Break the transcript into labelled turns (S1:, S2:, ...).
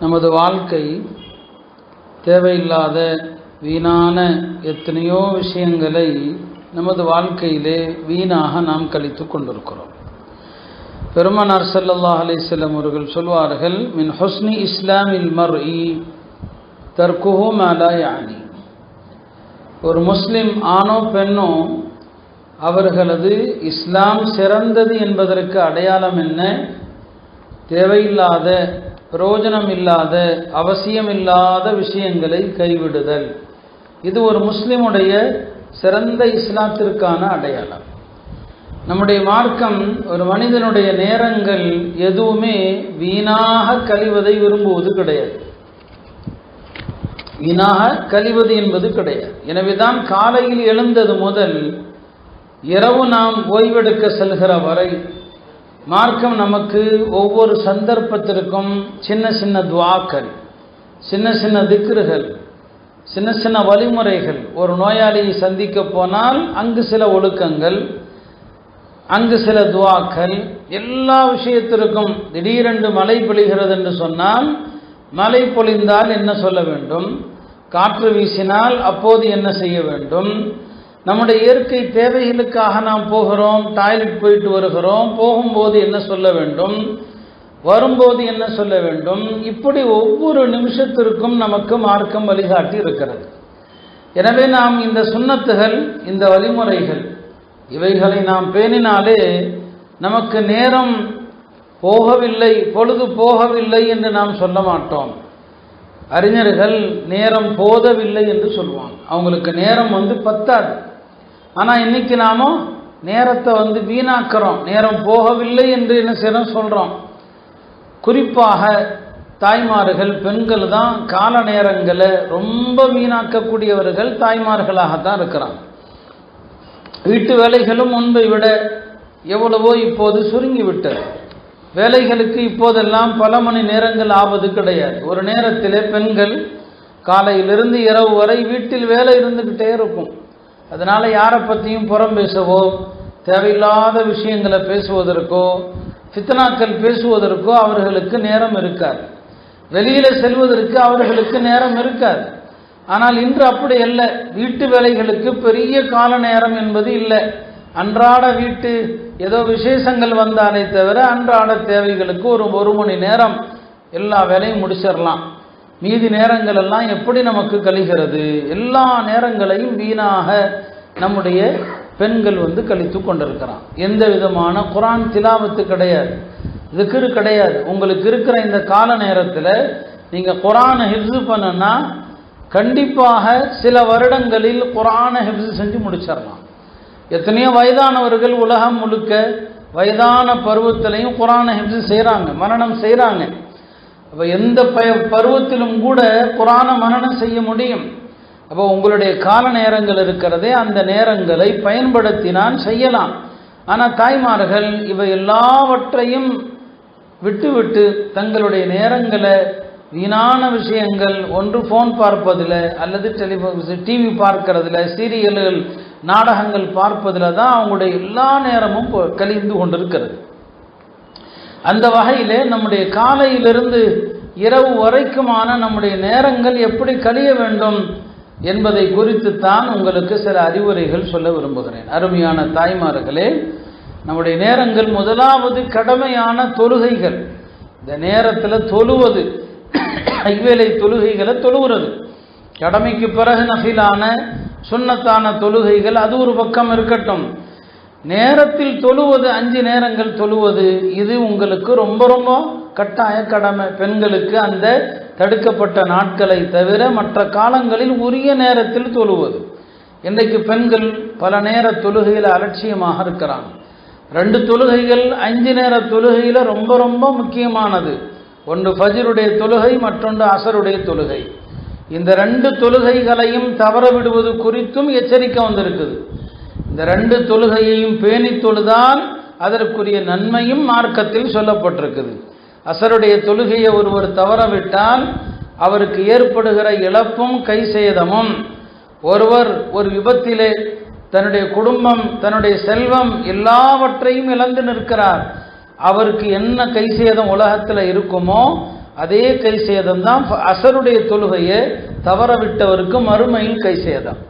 S1: நமது வாழ்க்கை தேவையில்லாத வீணான எத்தனையோ விஷயங்களை நமது வாழ்க்கையிலே வீணாக நாம் கழித்து கொண்டிருக்கிறோம். பெருமனார் ஸல்லல்லாஹு அலிசல்லம் அவர்கள் சொல்வார்கள் மின் ஹொஸ்னி இஸ்லாமில் மர்இ தர்குஹோ மாலா யானி ஒரு முஸ்லிம் ஆணோ பெண்ணோ அவர்களது இஸ்லாம் சிறந்தது என்பதற்கு அடையாளம் என்ன? தேவையில்லாத பிரயோஜனம் இல்லாத அவசியமில்லாத விஷயங்களை கைவிடுதல். இது ஒரு முஸ்லிமுடைய சிறந்த இஸ்லாத்திற்கான அடையாளம். நம்முடைய மார்க்கம் ஒரு மனிதனுடைய நேரங்கள் எதுவுமே வீணாக கழிவதை விரும்புவது கிடையாது. வீணாக கழிவது என்பது கிடையாது. எனவேதான் காலையில் எழுந்தது முதல் இரவு நாம் ஓய்வெடுக்க செல்கிற வரை மார்க்கம் நமக்கு ஒவ்வொரு சந்தர்ப்பத்திற்கும் சின்ன சின்ன துவாக்கள் சின்ன சின்ன திக்ருகள் சின்ன சின்ன வழிமுறைகள். ஒரு நோயாளியை சந்திக்க போனால் அங்கு சில ஒழுக்கங்கள் அங்கு சில துவாக்கள். எல்லா விஷயத்திற்கும் திடீரென்று மழை பொழிகிறது என்று சொன்னால் மழை பொழிந்தால் என்ன சொல்ல வேண்டும்? காற்று வீசினால் அப்போது என்ன செய்ய வேண்டும்? நம்முடைய இயற்கை தேவைகளுக்காக நாம் போகிறோம் டாய்லெட் போயிட்டு வருகிறோம் போகும்போது என்ன சொல்ல வேண்டும்? வரும்போது என்ன சொல்ல வேண்டும்? இப்படி ஒவ்வொரு நிமிஷத்திற்கும் நமக்கு மார்க்கம் வழிகாட்டி இருக்கிறது. எனவே நாம் இந்த சுண்ணத்துகள் இந்த வழிமுறைகள் இவைகளை நாம் பேணினாலே நமக்கு நேரம் போகவில்லை பொழுது போகவில்லை என்று நாம் சொல்ல மாட்டோம். அறிஞர்கள் நேரம் போதவில்லை என்று சொல்லுவாங்க அவங்களுக்கு நேரம் வந்து பத்தாது. ஆனால் இன்னைக்கு நாம் நேரத்தை வந்து வீணாக்கிறோம். நேரம் போகவில்லை என்று என்ன செய்கிறோம் சொல்கிறோம் குறிப்பாக தாய்மார்கள் பெண்கள் தான் கால நேரங்களை ரொம்ப வீணாக்கக்கூடியவர்கள் தாய்மார்களாகத்தான் இருக்கிறாங்க. வீட்டு வேலைகளும் முன்பை விட எவ்வளவோ இப்போது சுருங்கிவிட்டது. வேலைகளுக்கு இப்போதெல்லாம் பல மணி நேரங்கள் ஆவது கிடையாது. ஒரு நேரத்திலே பெண்கள் காலையிலிருந்து இரவு வரை வீட்டில் வேலை இருந்துக்கிட்டே இருக்கும். அதனால் யாரை பற்றியும் புறம் பேசவோ தேவையில்லாத விஷயங்களை பேசுவதற்கோ ஃபித்னாக்கள் பேசுவதற்கோ அவர்களுக்கு நேரம் இருக்காது. வெளியில் செல்வதற்கு அவர்களுக்கு நேரம் இருக்காது. ஆனால் இன்று அப்படி அல்ல. வீட்டு வேலைகளுக்கு பெரிய கால நேரம் என்பது இல்லை. அன்றாட வீட்டு ஏதோ விசேஷங்கள் வந்தாலே தவிர அன்றாட தேவைகளுக்கு ஒரு ஒரு மணி நேரம் எல்லா வேலையும் முடிச்சிடலாம். மீதி நேரங்கள் எல்லாம் எப்படி நமக்கு கழிகிறது? எல்லா நேரங்களையும் வீணாக நம்முடைய பெண்கள் வந்து கழித்து கொண்டிருக்கிறான். எந்த விதமான குரான் திலாவத்து கிடையாது இதுக்கு கிடையாது. உங்களுக்கு இருக்கிற இந்த கால நேரத்தில் நீங்கள் குரானை ஹிப்ஸு பண்ணனா கண்டிப்பாக சில வருடங்களில் குரானை ஹிப்ஸு செஞ்சு முடிச்சிடலாம். எத்தனையோ வயதானவர்கள் உலகம் முழுக்க வயதான பருவத்திலையும் குரானை ஹிப்ஸு செய்கிறாங்க மரணம் செய்கிறாங்க அப்போ எந்த ப பருவத்திலும் கூட குரானை மனநம் செய்ய முடியும். அப்போ உங்களுடைய கால நேரங்கள் இருக்கிறதே அந்த நேரங்களை பயன்படுத்தினால் செய்யலாம். ஆனால் தாய்மார்கள் இவை எல்லாவற்றையும் விட்டுவிட்டு தங்களுடைய நேரங்களை வீணான விஷயங்கள் ஒன்று ஃபோன் பார்ப்பதில் அல்லது டெலிஃபோன் டிவி பார்க்கறதுல சீரியல்கள் நாடகங்கள் பார்ப்பதில் தான் அவங்களுடைய எல்லா நேரமும் கழிந்து கொண்டிருக்கிறது. அந்த வகையிலே நம்முடைய காலையிலிருந்து இரவு வரைக்குமான நம்முடைய நேரங்கள் எப்படி கழிய வேண்டும் என்பதை குறித்து தான் உங்களுக்கு சில அறிவுரைகள் சொல்ல விரும்புகிறேன். அருமையான தாய்மார்களே நம்முடைய நேரங்கள் முதலாவது கடமையான தொழுகைகள். இந்த நேரத்தில் தொழுவது ஐவேளை தொழுகைகளை தொழுகிறது. கடமைக்கு பிறகு நஃபிலான சுண்ணத்தான தொழுகைகள் அது ஒரு பக்கம் இருக்கட்டும். நேரத்தில் தொழுவது அஞ்சு நேரங்கள் தொழுவது இது உங்களுக்கு ரொம்ப ரொம்ப கட்டாய கடமை. பெண்களுக்கு அந்த தடுக்கப்பட்ட நாட்களை தவிர மற்ற காலங்களில் உரிய நேரத்தில் தொழுவது. இன்றைக்கு பெண்கள் பல நேர தொழுகையில் அலட்சியமாக இருக்கிறாங்க. ரெண்டு தொழுகைகள் அஞ்சு நேர தொழுகையில் ரொம்ப ரொம்ப முக்கியமானது. ஒன்று ஃபஜருடைய தொழுகை மற்றொன்று அசருடைய தொழுகை. இந்த ரெண்டு தொழுகைகளையும் தவற விடுவது குறித்தும் எச்சரிக்கை வந்திருக்குது. இந்த ரெண்டு தொழுகையையும் பேணி தொழுதால் அதற்குரிய நன்மையும் மார்க்கத்தில் சொல்லப்பட்டிருக்குது. அசருடைய தொழுகையை ஒருவர் தவறவிட்டால் அவருக்கு ஏற்படுகிற இழப்பும் கை சேதமும் ஒருவர் ஒரு விபத்திலே தன்னுடைய குடும்பம் தன்னுடைய செல்வம் எல்லாவற்றையும் இழந்து நிற்கிறார். அவருக்கு என்ன கை சேதம் உலகத்தில் இருக்குமோ அதே கை சேதம் தான் அசருடைய தொழுகையை தவற விட்டவருக்கு மறுமையில் கை சேதம்